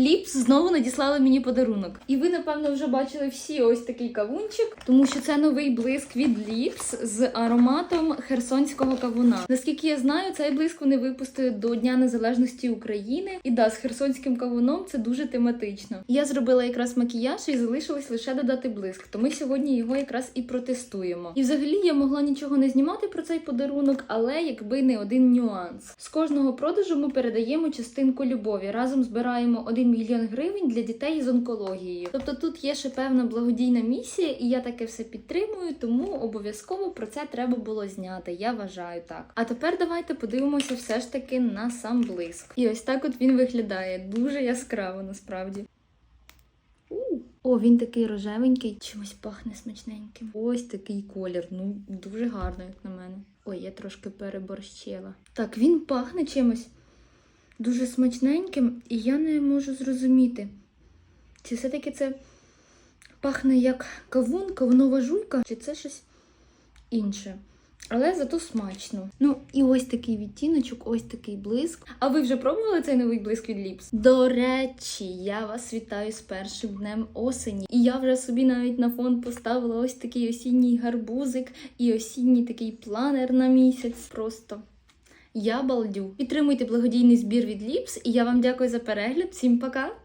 Ліпс знову надіслали мені подарунок. І ви, напевно, вже бачили всі ось такий кавунчик, тому що це новий блиск від Ліпс з ароматом херсонського кавуна. Наскільки я знаю, цей блиск вони випустили до Дня Незалежності України. І да, з херсонським кавуном це дуже тематично. Я зробила якраз макіяж і залишилось лише додати блиск. То ми сьогодні його якраз і протестуємо. І взагалі я могла нічого не знімати про цей подарунок, але якби не один нюанс. З кожного продажу ми передаємо частинку любові. Разом збираємо 1 мільйон гривень для дітей з онкологією. Тобто тут є ще певна благодійна місія, і я таке все підтримую, тому обов'язково про це треба було зняти. Я вважаю так. А тепер давайте подивимося все ж таки на сам блиск. І ось так от він виглядає дуже яскраво насправді. О, він такий рожевенький, чимось пахне смачненьким. Ось такий колір. Ну, дуже гарно, як на мене. Ой, я трошки переборщила. Так, він пахне чимось дуже смачненьким, і я не можу зрозуміти, чи все-таки це пахне як кавун, кавунова жуйка, чи це щось інше. Але зато смачно. Ну, і ось такий відтіночок, ось такий блиск. А ви вже пробували цей новий блиск від Ліпс? До речі, я вас вітаю з першим днем осені. І я вже собі навіть на фон поставила ось такий осінній гарбузик і осінній такий планер на місяць. Просто. Я балдю. Підтримуйте благодійний збір від Ліпс, і я вам дякую за перегляд. Всім пока!